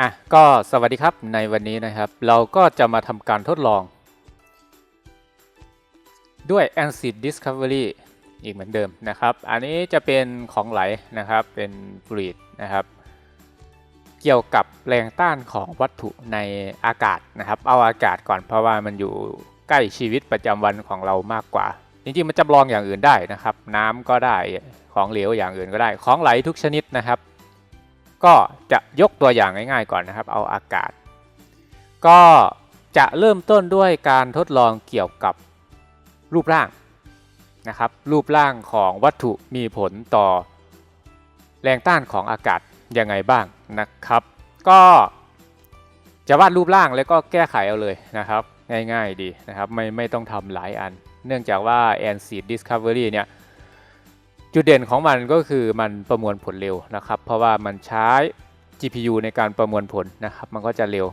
อะก็สวัสดีครับในวันนี้นะครับ เราก็จะมาทำการทดลอง ด้วย Ancid Discovery อีกเหมือนเดิมนะครับ อันนี้จะเป็นของไหลนะครับเป็นฟลูอิดนะครับ เกี่ยวกับแรงต้านของวัตถุในอากาศนะครับ เอาอากาศก่อนเพราะว่ามันอยู่ใกล้ชีวิตประจำวันของเรามากกว่า จริงๆมันจำลองอย่างอื่นได้นะครับ น้ำก็ได้ของเหลวอย่างอื่นก็ได้ ของไหลทุกชนิดนะครับ ก็จะยกตัวอย่างง่ายๆก่อนนะครับ เอาอากาศ ก็จะเริ่มต้นด้วยการทดลองเกี่ยวกับรูปร่างนะครับรูปร่างของวัตถุมีผลต่อแรงต้านของอากาศยังไงบ้างนะครับ ก็จะวาดรูปร่างแล้วก็แก้ไขเอาเลยนะครับ ง่ายๆดีนะครับไม่ไม่ต้องทำหลายอัน เนื่องจากว่า a n s e e d Discovery เนี่ย จุดเด่นของมันก็คือมันประมวลผลเร็วนะครับ เพราะว่ามันใช้ GPU ในการประมวลผลนะครับ มันก็จะเร็ว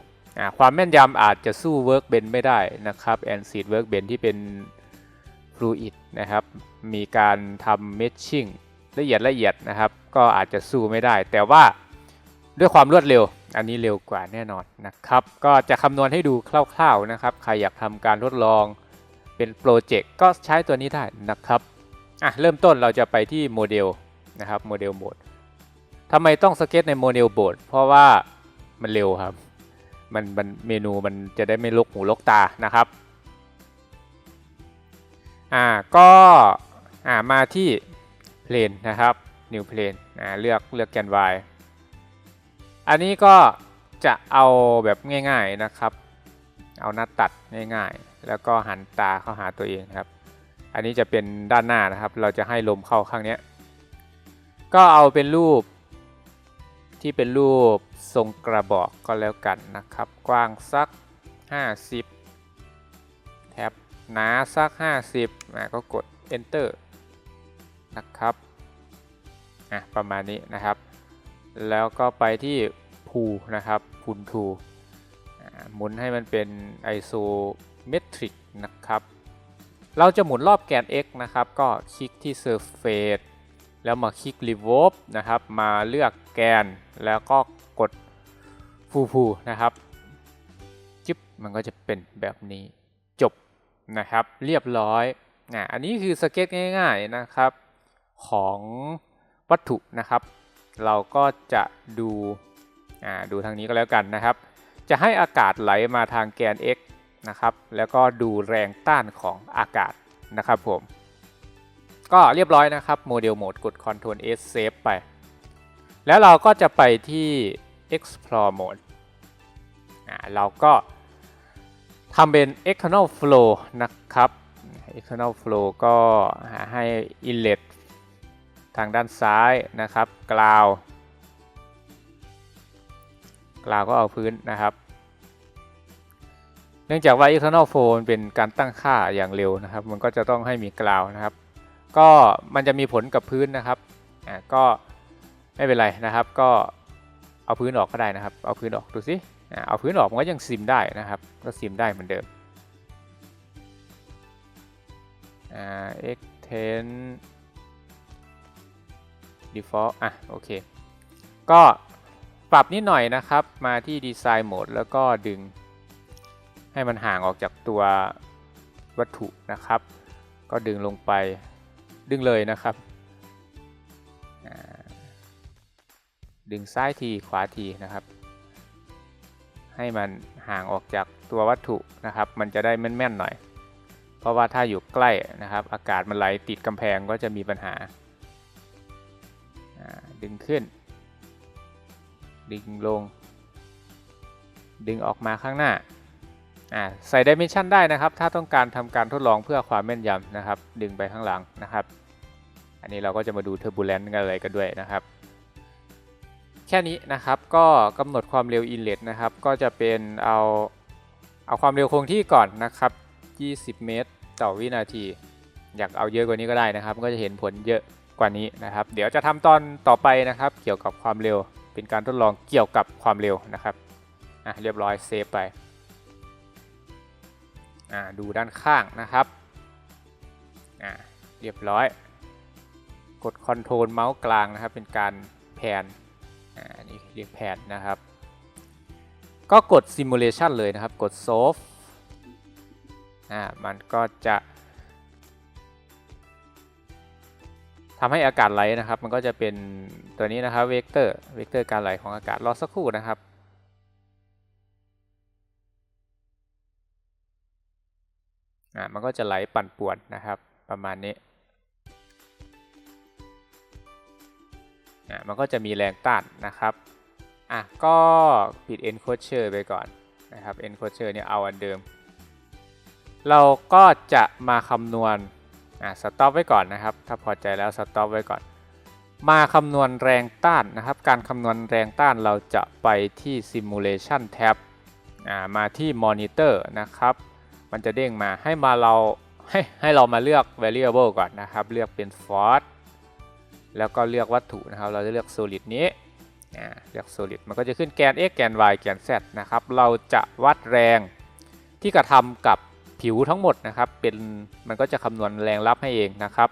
ความแม่นยำอาจจะสู้ Workbench ไม่ได้นะครับ a n s e e d Workbench ที่เป็น Fluid นะครับ มีการทำ Meshing ละเอียดละเอียดนะครับ ก็อาจจะสู้ไม่ได้ แต่ว่าด้วยความรวดเร็ว อันนี้เร็วกว่าแน่นอนนะครับ ก็จะคำนวณให้ดูคร่าวๆนะครับ ใครอยากทำการทดลองเป็นโปรเจกต์ก็ใช้ตัวนี้ได้นะครับ อะเริ่มต้นเราจะไปที่โมเดลนะครับโมเดลโหมดทำไมต้องสเก็ตในโมเดลโหมดเพราะว่ามันเร็วครับมันมันเมนูมันจะได้ไม่ลกหูลกตานะครับอ่าก็อ่ามาที่เพลนนะครับ New Plane อ่าเลือกเลือกแกน Y อันนี้ก็จะเอาแบบง่ายๆนะครับ เอาหน้าตัดง่ายๆ แล้วก็หันตาเข้าหาตัวเองครับ อันนี้จะเป็นด้านหน้านะครับ เราจะให้ลมเข้าข้างนี้ก็เอาเป็นรูปที่เป็นรูปทรงกระบอกก็แล้วกันนะครับ กว้างสัก 50 แท็บหนาสัก 50นะก็กด enter นะครับอะประมาณนี้นะครับ แล้วก็ไปที่พูนะครับพูนทูหมุนให้มันเป็น isometric นะครับ เราจะหมุนรอบแกน x นะครับ ก็คลิกที่ surface แล้วมาคลิก revolve นะครับ มาเลือกแกนแล้วก็กดฟูฟูนะครับจิบมันก็จะเป็นแบบนี้จบนะครับ เรียบร้อยอะอันนี้คือสเก็ตง่ายๆนะครับของวัตถุนะครับ เราก็จะดูดูทางนี้ก็แล้วกันนะครับ จะให้อากาศไหลมาทางแกน x นะครับ แล้วก็ดูแรงต้านของอากาศนะครับผม ก็เรียบร้อยนะครับโมเดลโหมดกด Ctrl S Save ไป แล้วเราก็จะไปที่ Explore Mode เราก็ทำเป็น External Flow นะครับ External Flow ก็ให้ Inlet ทางด้านซ้ายนะครับ กราวกราวก็เอาพื้นนะครับ เนื่องจากว่า external flow เป็นการตั้งค่าอย่างเร็วนะครับ มันก็จะต้องให้มีกราวนะครับ ก็มันจะมีผลกับพื้นนะครับอ่าก็ไม่เป็นไรนะครับ ก็เอาพื้นออกก็ได้นะครับ เอาพื้นออกดูสิอ่าเอาพื้นออกมันก็ยังซิมได้นะครับ ก็ซิมได้เหมือนเดิมอ่า extend default อะโอเค ก็ปรับนิดหน่อยนะครับ มาที่ design mode แล้วก็ดึง ให้มันห่างออกจากตัววัตถุนะครับ ก็ดึงลงไปดึงเลยนะครับ ดึงซ้ายทีขวาทีนะครับ ให้มันห่างออกจากตัววัตถุนะครับ มันจะได้แม่นๆหน่อย เพราะว่าถ้าอยู่ใกล้นะครับ อากาศมันไหลติดกำแพงก็จะมีปัญหา ดึงขึ้น ดึงลง ดึงออกมาข้างหน้า ใส่ดิเมนชันได้นะครับ ถ้าต้องการทำการทดลองเพื่อความแม่นยำนะครับ ดึงไปข้างหลังนะครับ อันนี้เราก็จะมาดูเทอร์บูเลนต์กันอะไรกันด้วยนะครับ แค่นี้นะครับก็กำหนดความเร็วอินเลตนะครับ ก็จะเป็นเอาเอาความเร็วคงที่ก่อนนะครับ 20 เมตร ต่อวินาที อยากเอาเยอะกว่านี้ก็ได้นะครับ ก็จะเห็นผลเยอะกว่านี้นะครับ เดี๋ยวจะทำตอนต่อไปนะครับ เกี่ยวกับความเร็ว เป็นการทดลองเกี่ยวกับความเร็วนะครับอะเรียบร้อยเซฟไป ดูด้านข้างนะครับเรียบร้อย กดคอนโทรลเมาส์กลางนะครับ เป็นการแผนนี่เรียกแผนนะครับ ก็กด simulation เลยนะครับ กด solve อ่ามันก็จะทำให้อากาศไหลนะครับ มันก็จะเป็นตัวนี้นะครับ เวกเตอร์ เวกเตอร์การไหลของอากาศ รอสักครู่นะครับ อ่ามันก็จะไหลปั่นป่วนนะครับ ประมาณนี้อ่ามันก็จะมีแรงต้านนะครับอะก็ปิด enclosure ไปก่อนนะครับ enclosure เนี่ยเอาอันเดิม เราก็จะมาคำนวณอะสต็อปไว้ก่อนนะครับ ถ้าพอใจแล้วสต็อปไว้ก่อน มาคำนวณแรงต้านนะครับ การคำนวณแรงต้านเราจะไปที่ simulation tab อ่ามาที่ monitor นะครับ มันจะเด้งมาให้มาเราให้ให้เรามาเลือก variable ก่อนนะครับ เลือกเป็น force แล้วก็เลือกวัตถุนะครับ เราจะเลือก solid นี้เลือก solid มันก็จะขึ้นแกน x แกน y แกน z นะครับ เราจะวัดแรงที่กระทำกับผิวทั้งหมดนะครับ เป็นมันก็จะคำนวณแรงรับให้เองนะครับ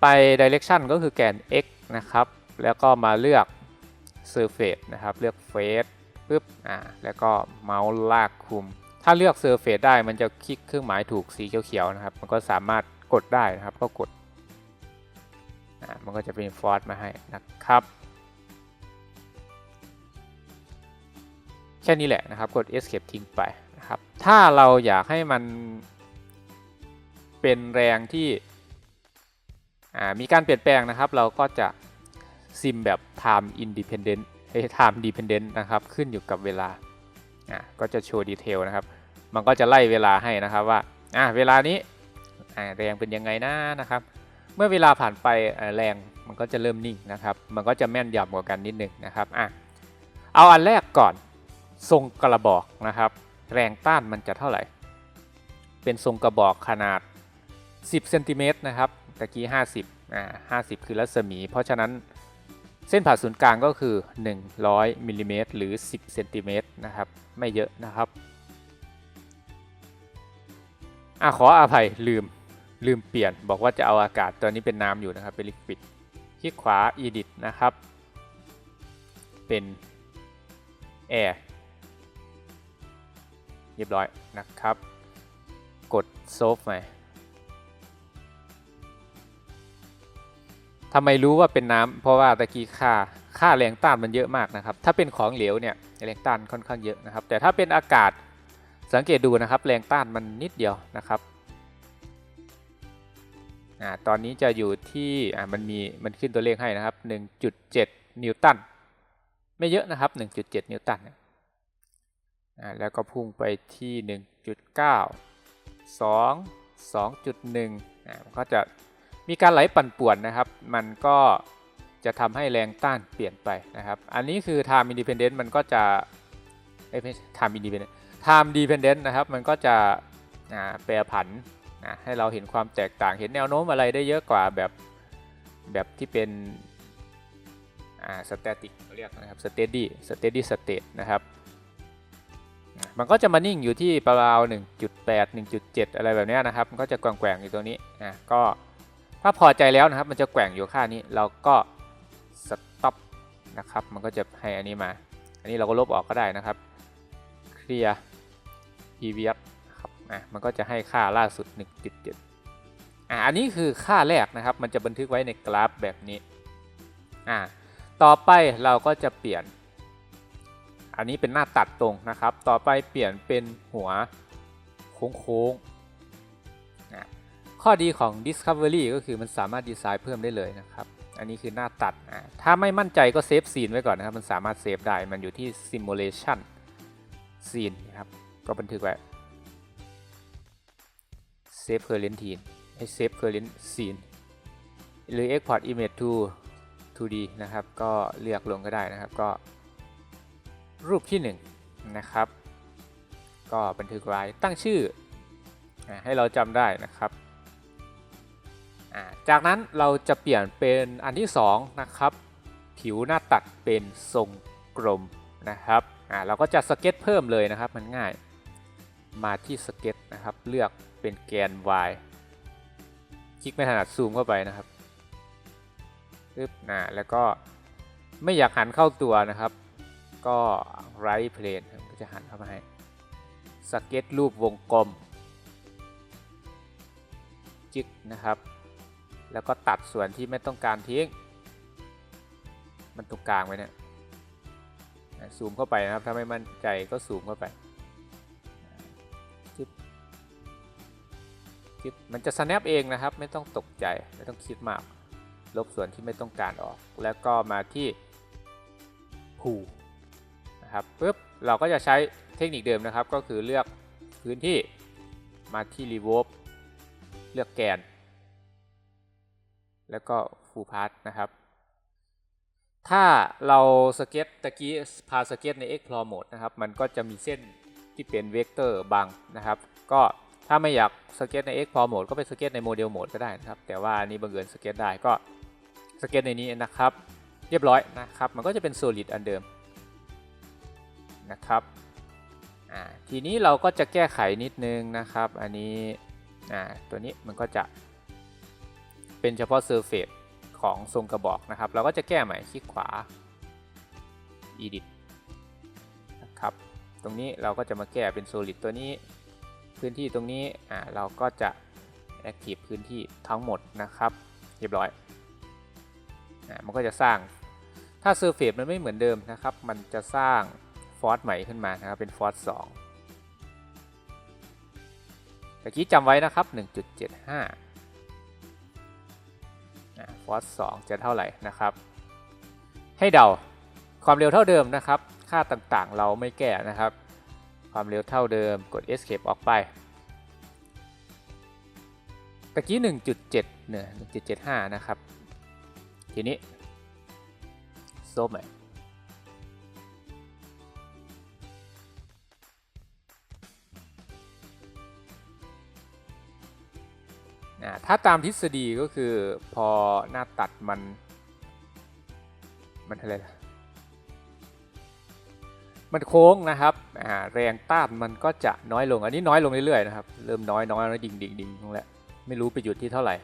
ไป direction ก็คือแกน x นะครับ แล้วก็มาเลือก surface นะครับ เลือก face ปึ๊บ อ่า แล้วก็เมาส์ลากคุม ถ้าเลือก surface ได้มันจะคลิกเครื่องหมายถูกสีเขียวๆนะครับ มันก็สามารถกดได้นะครับ ก็กดมันก็จะเป็นฟอร์สมาให้นะครับ แค่นี้แหละนะครับ กด escape ทิ้งไปนะครับ ถ้าเราอยากให้มันเป็นแรงที่มีการเปลี่ยนแปลงนะครับ เราก็จะซิมแบบ time independent เอ้ time dependent นะครับ ขึ้นอยู่กับเวลา อ่าก็จะโชว์ดีเทลนะครับ มันก็จะไล่เวลาให้นะครับว่าอ่าเวลานี้แรงเป็นยังไงนะนะครับ เมื่อเวลาผ่านไปแรงมันก็จะเริ่มนิ่งนะครับ มันก็จะแม่นยำกว่ากันนิดนึงนะครับอะเอาอันแรกก่อนทรงกระบอกนะครับ แรงต้านมันจะเท่าไหร่ เป็นทรงกระบอกขนาด 10เซนติเมตรนะครับตะกี้ 50อ่า50 คือรัศมี เพราะฉะนั้น เส้นผ่าศูนย์กลางก็คือ 100มิลลิเมตรหรือ 10เซนติเมตรนะครับ ไม่เยอะนะครับอะขออภัยลืมลืมเปลี่ยน บอกว่าจะเอาอากาศตัวนี้เป็นน้ำอยู่นะครับ เป็นลิควิดคลิกขวา edit นะครับ เป็น air เรียบร้อยนะครับ กด solve ใหม่ ทำไมรู้ว่าเป็นน้ำเพราะว่าตะกี้ค่าค่าแรงต้านมันเยอะมากนะครับ ถ้าเป็นของเหลวเนี่ยแรงต้านค่อนข้างเยอะนะครับ แต่ถ้าเป็นอากาศสังเกตดูนะครับ แรงต้านมันนิดเดียวนะครับอ่าตอนนี้จะอยู่ที่อ่ามันมีมันขึ้นตัวเลขให้นะครับ 1.7 นิวตันไม่เยอะนะครับ 1.7 นิวตันอ่าแล้วก็พุ่งไปที่ 1.9 2 2.1อ่ามันก็จะ มีการไหลปั่นป่วนนะครับ มันก็จะทำให้แรงต้านเปลี่ยนไปนะครับ อันนี้คือ time independent มันก็จะไม่ใช่ time independent time dependent นะครับ มันก็จะแปรผันนะให้เราเห็นความแตกต่าง เห็นแนวโน้มอะไรได้เยอะกว่าแบบแบบที่เป็นอ่า static เรียกนะครับ steady steady state นะครับ มันก็จะมานิ่งอยู่ที่ประมาณ1.8 1.7 อะไรแบบนี้นะครับ มันก็จะแกว่งๆอยู่ตรงนี้นะก็ ถ้าพอใจแล้วนะครับ มันจะแกว่งอยู่ค่านี้เราก็ stop นะครับ มันก็จะให้อันนี้มา อันนี้เราก็ลบออกก็ได้นะครับ clear previous ครับอะมันก็จะให้ค่าล่าสุด 1.7อะอันนี้คือค่าแรกนะครับ มันจะบันทึกไว้ในกราฟแบบนี้อะต่อไปเราก็จะเปลี่ยน อันนี้เป็นหน้าตัดตรงนะครับ ต่อไปเปลี่ยนเป็นหัวโค้งๆ ข้อดีของ Discovery ก็คือมันสามารถดีไซน์เพิ่มได้เลยนะครับ อันนี้คือหน้าตัด ถ้าไม่มั่นใจก็เซฟซีนไว้ก่อนนะครับ มันสามารถเซฟได้ มันอยู่ที่ Simulation ซีนนะครับ ก็บันทึกไว้ Save Current Scene ให้ Save Current Scene หรือ Export Image to 2D นะครับ ก็เลือกลงก็ได้นะครับ ก็รูปที่ 1 นะครับ ก็บันทึกไว้ ตั้งชื่อให้เราจำได้นะครับ จากนั้นเราจะเปลี่ยนเป็นอันที่2นะครับผิวหน้าตัดเป็นทรงกลมนะครับเราก็จะสเก็ตเพิ่มเลยนะครับมันง่าย มาที่สเก็ตนะครับเลือกเป็นแกน y คลิกไม่ถนัดซูมเข้าไปนะครับปึ๊บนะแล้วก็ไม่อยากหันเข้าตัวนะครับ ก็ right plane ก็จะหันเข้ามาให้สเก็ตรูปวงกลมจึกนะครับ แล้วก็ตัดส่วนที่ไม่ต้องการทิ้ง มันตรงกลางไว้เนี่ยซูมเข้าไปนะครับ ถ้าไม่มั่นใจก็ซูมเข้าไปจึ๊บจึ๊บมันจะ snap เองนะครับ ไม่ต้องตกใจ ไม่ต้องคิดมาก ลบส่วนที่ไม่ต้องการออก แล้วก็มาที่ผูนะครับปุ๊บ เราก็จะใช้เทคนิคเดิมนะครับ ก็คือเลือกพื้นที่ มาที่ r e v o l v เลือกแกน แล้วก็ full path นะครับ ถ้าเราสเก็ตตะกี้พาสเก็ตใน explore mode นะครับ มันก็จะมีเส้นที่เป็นเวกเตอร์บังนะครับ ก็ถ้าไม่อยากสเก็ตใน explore mode ก็ไปสเก็ตในโมเดลโหมดก็ได้นะครับ แต่ว่านี้บังเอิญสเก็ตได้ก็สเก็ตในนี้นะครับ เรียบร้อยนะครับ มันก็จะเป็น solid อันเดิมนะครับทีนี้เราก็จะแก้ไขนิดนึงนะครับ อันนี้ตัวนี้มันก็จะ เป็นเฉพาะ surface ของทรงกระบอกนะครับ เราก็จะแก้ใหม่คลิกขวา edit นะครับ ตรงนี้เราก็จะมาแก้เป็น solid ตัวนี้ พื้นที่ตรงนี้อ่าเราก็จะ active พื้นที่ทั้งหมดนะครับ เรียบร้อยอ่ามันก็จะสร้าง ถ้า surface มันไม่เหมือนเดิมนะครับ มันจะสร้างฟอร์สใหม่ขึ้นมานะครับ เป็นฟอร์ส2ตะกี้จำไว้นะครับ 1.75 วอร์ส2จะเท่าไหร่นะครับ ให้เดาความเร็วเท่าเดิมนะครับ ค่าต่างๆเราไม่แก้นะครับ ความเร็วเท่าเดิมกด escape ออกไปตะกี้ 1.7เนี่ย1.75 นะครับ ทีนี้โซมใหม่ ถ้าตามทฤษฎีก็คือพอหน้าตัดมัน มันอะไรนะมันโค้งนะครับแรงต้านมันก็จะน้อยลง อันนี้น้อยลงเรื่อยๆนะครับ เริ่มน้อยน้อยแล้วดิ่งดิ่งดิ่งลงแล้ว ไม่รู้ไปหยุดที่เท่าไหร่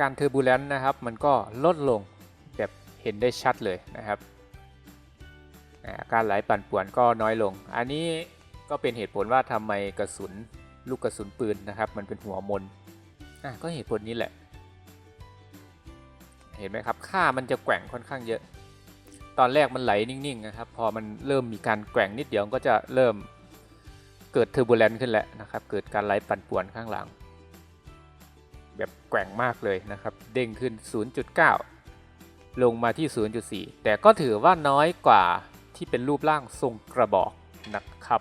การเทอร์บูเลนต์นะครับ มันก็ลดลงแบบเห็นได้ชัดเลยนะครับ การไหลปั่นป่วนก็น้อยลง อันนี้ ก็เป็นเหตุผลว่าทำไมกระสุนลูกกระสุนปืนนะครับ มันเป็นหัวมนอะก็เหตุผลนี้แหละ เห็นไหมครับค่ามันจะแกว่งค่อนข้างเยอะ ตอนแรกมันไหลนิ่งๆนะครับ พอมันเริ่มมีการแกว่งนิดเดียวก็จะเริ่มเกิดเทอร์บูเลนต์ขึ้นแหละนะครับ เกิดการไหลปั่นป่วนข้างหลัง แบบแกว่งมากเลยนะครับ เด้งขึ้น 0.9 ลงมาที่ 0.4 แต่ก็ถือว่าน้อยกว่าที่เป็นรูปร่างทรงกระบอกนะครับ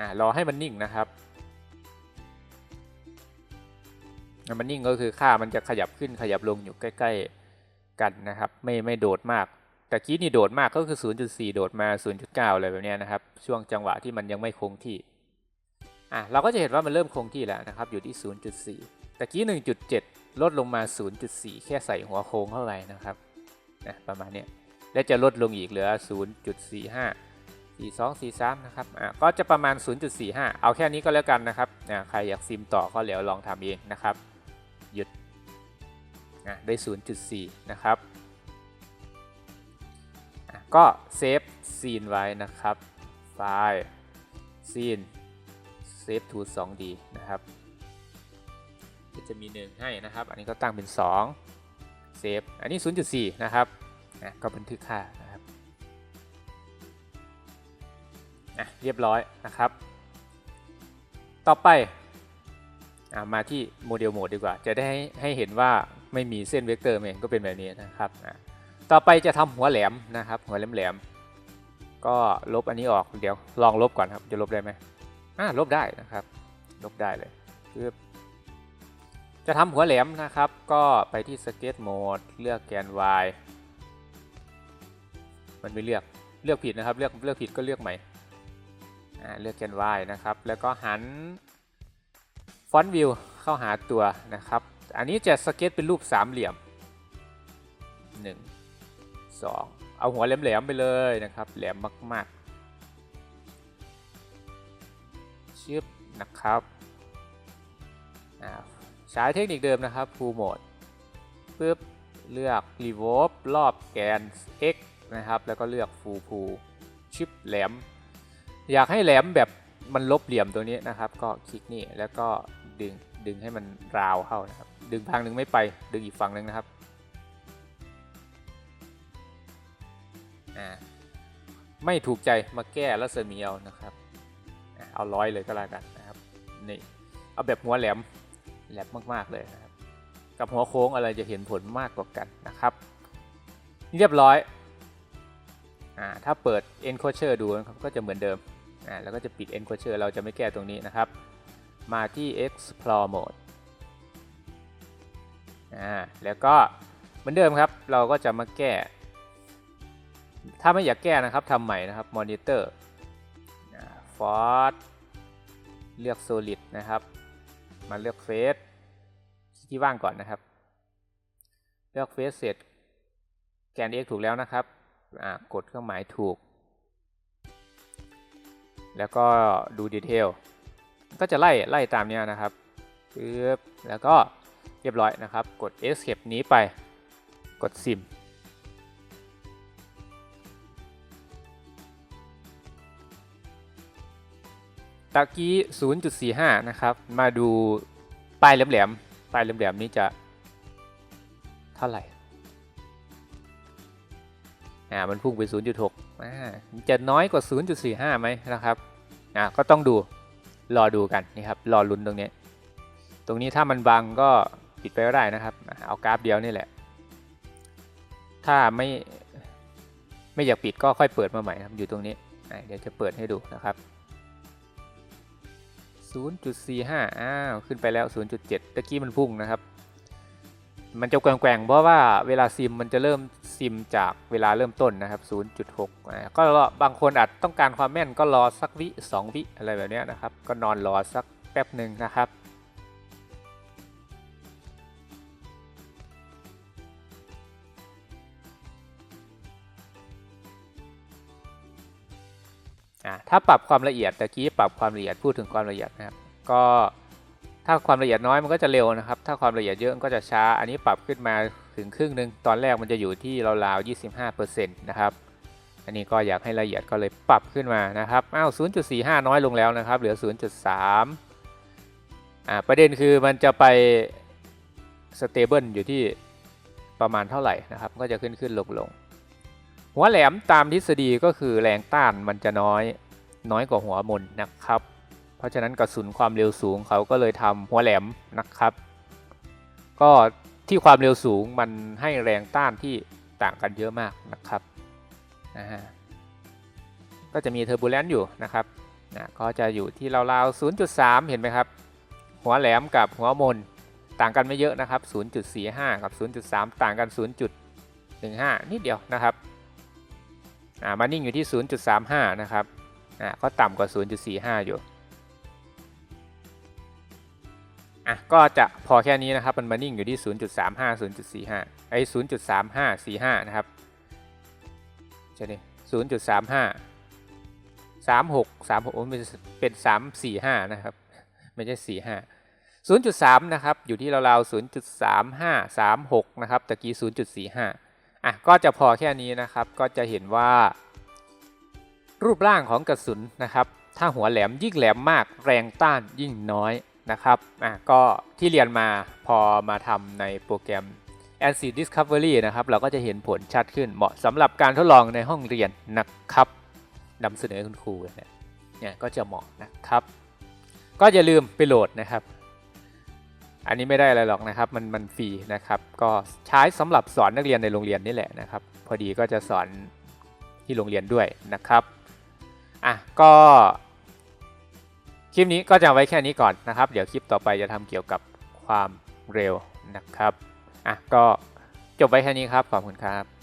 อ่ารอให้มันนิ่งนะครับมันนิ่งก็คือค่ามันจะขยับขึ้นขยับลงอยู่ใกล้ๆกันนะครับ ไม่ไม่โดดมากแต่กี้นี่โดดมากก็คือ 0.4 โดดมา 0.9 อะไรแบบนี้นะครับ ช่วงจังหวะที่มันยังไม่คงที่อะเราก็จะเห็นว่ามันเริ่มคงที่แล้วนะครับ อยู่ที่ 0.4แต่กี้ 1.7 ลดลงมา 0.4 แค่ใส่หัวโค้งเข้าไปนะครับนะประมาณนี้และจะลดลงอีกเหลือ 0.45 42 43นะครับอะก็จะประมาณ 0.45 เอาแค่นี้ก็แล้วกันนะครับอะใครอยากซิมต่อก็เดี๋ยวลองทำเองนะครับ หยุดอะได้ 0.4 นะครับอะก็เซฟซีนไว้นะครับ ไฟล์ซีนเซฟทู 2D นะครับจะมี 1 ให้นะครับ อันนี้ก็ตั้งเป็น 2 เซฟ อันนี้ 0.4 นะครับอะก็บันทึกค่านะครับ อะเรียบร้อยนะครับ ต่อไปมาที่โมเดลโหมดดีกว่า จะได้ให้ให้เห็นว่าไม่มีเส้นเวกเตอร์เองก็เป็นแบบนี้นะครับต่อไปจะทำหัวแหลมนะครับ หัวแหลมแหลมๆก็ลบอันนี้ออกเดี๋ยวลองลบก่อนครับจะลบได้ไหมอ่าลบได้นะครับ ลบได้เลยคือจะทำหัวแหลมนะครับ ก็ไปที่ Sketch Mode เลือกแกน Y มันไม่เลือกเลือกผิดนะครับ เลือกเลือกผิดก็เลือกใหม่ เลือกแกน Y นะครับ แล้วก็หันฟอนต์วิวเข้าหาตัวนะครับ อันนี้จะสเก็ตเป็นรูปสามเหลี่ยม 1 2 เอาหัวแหลมๆไปเลยนะครับ แหลมมากๆชึบนะครับใช้เทคนิคเดิมนะครับ full mode ปึ๊บเลือก revolve รอบแกน x นะครับ แล้วก็เลือก full pull ชิปแหลม อยากให้แหลมแบบมันลบเหลี่ยมตัวนี้นะครับ ก็คลิกนี่แล้วก็ดึงดึงให้มันราวเข้านะครับ ดึงทางหนึ่งไม่ไป ดึงอีกฝั่งหนึ่งนะครับอ่าไม่ถูกใจมาแก้รัศมีเอานะครับ เอาร้อยเลยก็แล้วกันนะครับนี่เอาแบบหัวแหลมแหลมมากๆเลยนะครับ กับหัวโค้งอะไรจะเห็นผลมากกว่ากันนะครับ เรียบร้อยอ่าถ้าเปิด Enclosure ดูนะครับก็จะเหมือนเดิม อ่าแล้วก็จะปิด Enclosure เราจะไม่แก้ตรงนี้นะครับ มาที่ Explore Mode อ่าแล้วก็เหมือนเดิมครับเราก็จะมาแก้ ถ้าไม่อยากแก้นะครับทำใหม่นะครับ Monitor ฟอร์เลือก Solid นะครับ มาเลือก Face ที่ว่างก่อนนะครับ เลือก Face เสร็จแกน x ถูกแล้วนะครับกดเครื่องหมายถูก แล้วก็ดูดีเทลก็จะไล่ไล่ตามเนี้ยนะครับปึ๊บแล้วก็เรียบร้อยนะครับ กด escape นี้ไปกด sim ตะกี้ 0.45 นะครับ มาดูปลายแหลมๆปลายแหลมๆนี้จะเท่าไหร่ อ่ามันพุ่งไป 0.6อ่าจะน้อยกว่า 0.45ไหมนะครับอ่าก็ต้องดูรอดูกันนี่ครับรอลุ้นตรงนี้ ตรงนี้ถ้ามันบังก็ปิดไปก็ได้นะครับ เอากราฟเดียวนี่แหละ ถ้าไม่ไม่อยากปิดก็ค่อยเปิดมาใหม่ครับอยู่ตรงนี้เดี๋ยวจะเปิดให้ดูนะครับ 0.45 อ้าว ขึ้นไปแล้ว 0.7 ตะกี้มันพุ่งนะครับ มันจะแกว่งๆเพราะว่าเวลาซิมมันจะเริ่ม ซิมจากเวลาเริ่มต้นนะครับ 0.6อ่าก็รอบางคนอาจต้องการความแม่นก็รอสักวิ 2 วิอะไรแบบนี้นะครับ ก็นอนรอสักแป๊บหนึ่งนะครับถ้าปรับความละเอียดตะกี้ปรับความละเอียดพูดถึงความละเอียดนะครับ ก็ถ้าความละเอียดน้อยมันก็จะเร็วนะครับ ถ้าความละเอียดเยอะก็จะช้า อันนี้ปรับขึ้นมา ถึงครึ่งหนึ่งตอนแรกมันจะอยู่ที่ราวๆ25%นะครับอันนี้ก็อยากให้ละเอียดก็เลยปรับขึ้นมานะครับอ้าว0.45 น้อยลงแล้วนะครับ เหลือ 0.3อ่าประเด็นคือมันจะไปสเตเบิลอยู่ที่ประมาณเท่าไหร่นะครับก็จะขึ้นขึ้นลงลงหัวแหลมตามทฤษฎีก็คือแรงต้านมันจะน้อยน้อยกว่าหัวมนนะครับ เพราะฉะนั้นกระสุนความเร็วสูงเขาก็เลยทำหัวแหลมนะครับ ก็ ที่ความเร็วสูงมันให้แรงต้านที่ต่างกันเยอะมากนะครับนะฮะก็จะมีเทอร์บูเลนซ์อยู่นะครับนะก็จะอยู่ที่ราวๆ 0.3 เห็นไหมครับ หัวแหลมกับหัวมนต่างกันไม่เยอะนะครับ 0.45 กับ 0.3 ต่างกัน 0.15 นิดเดียวนะครับอ่ามานิ่งอยู่ที่ 0.35 นะครับอ่าก็ต่ำกว่า 0.45 อยู่ อะก็จะพอแค่นี้นะครับมันมานิ่งอยู่ที่ 0.35 0.45ไอ้0.3545 นะครับใช่ไหม0.35 36 36โอ้เป็นเป็น345 นะครับ ไม่ใช่ 45 0.3 นะครับ อยู่ที่ราวๆ0.35 36 นะครับตะกี้ 0.45 อะก็จะพอแค่นี้นะครับก็จะเห็นว่า รูปร่างของกระสุนนะครับ ถ้าหัวแหลมยิ่งแหลมมากแรงต้านยิ่งน้อย นะครับอะก็ที่เรียนมาพอมาทำในโปรแกรม a n s i Discovery นะครับ เราก็จะเห็นผลชัดขึ้นเหมาะสำหรับการทดลองในห้องเรียนนะครับนำเสนอคุณครูเนี่ยเนี่ยก็จะเหมาะนะครับ ก็อย่าลืมไปโหลดนะครับ อันนี้ไม่ได้อะไรหรอกนะครับ มันมันฟรีนะครับ ก็ใช้สำหรับสอนนักเรียนในโรงเรียนนี่แหละนะครับ พอดีก็จะสอนที่โรงเรียนด้วยนะครับอะก็ คลิปนี้ก็จะไว้แค่นี้ก่อนนะครับ เดี๋ยวคลิปต่อไปจะทำเกี่ยวกับความเร็วนะครับ อะก็จบไว้แค่นี้ครับ ขอบคุณครับ